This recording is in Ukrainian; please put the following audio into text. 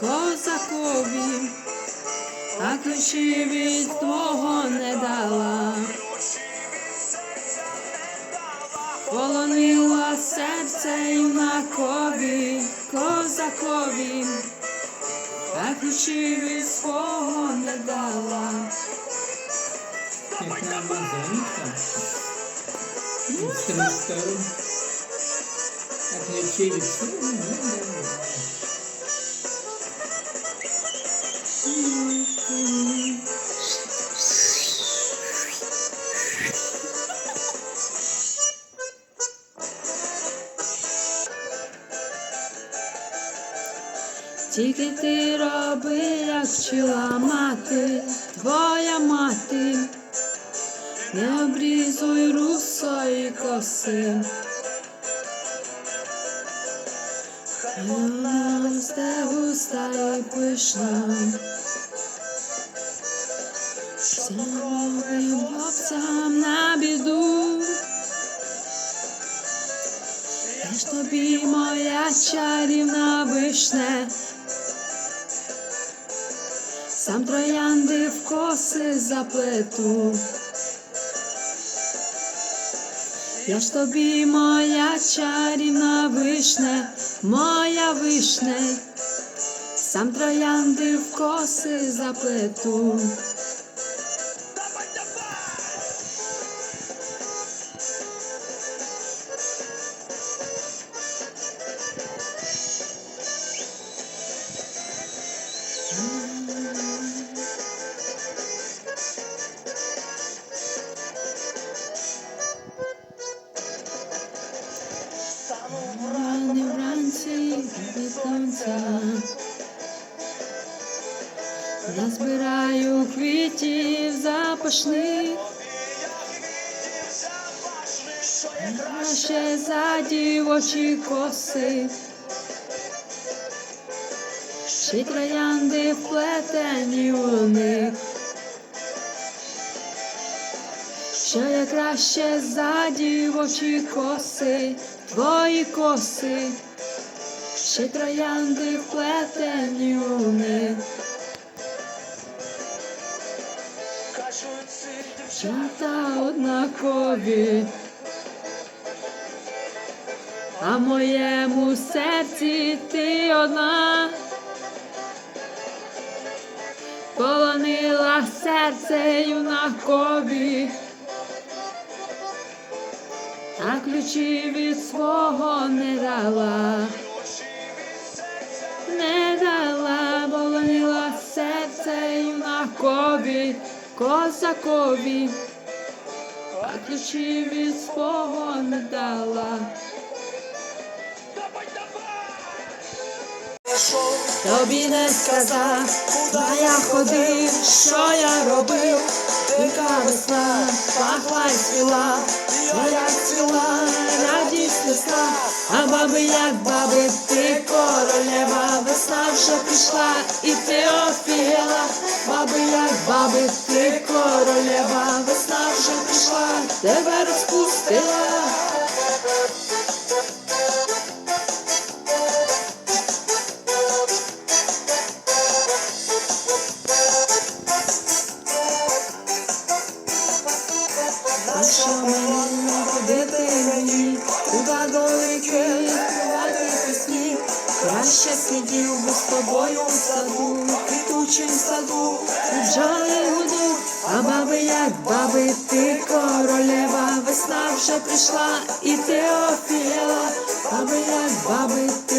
козакові, а ключі від твого не дала. Полонила серце юнакові, козакові, а ключі від свого не дала. Як на Амазонка. Інструктору. А ключі від цього не дали. Тільки ти роби, як вчила мати, твоя мати, не обрізуй русої коси. Росте густа і пишна. Всім хлопцям на біду. Я ж тобі моя чарівна вишне, сам троянди в коси заплету. Я ж тобі моя чарівна вишне, моя вишне, сам троянди в коси заплету. Назбираю квітів запашних. Краще за дівочі коси. Ще троянди вплетені у них Що я краще за дівочі коси, твої коси, ще троянди вплетені у них. Дівчата однакові, а моєму серці ти одна. Полонила серце юнакові, а ключі від свого не дала, козакові, а ключі від свого не дала. Тобі не сказав, куди я ходив, що я робив, Дика весна, пахла й цвіла, я як цвіла, радість несла, а баби як баби, ти королева, весна вже пішла, і ти офігела, баби як баби, королева, весна вже пішла, тебе розпустила. А що мені ходити мені, краще сидів би з тобою в саду, квітучим саду, бджоли гудуть, а баби як баби, ти королева, весна вже прийшла, і ти офігела, баби як баби, ти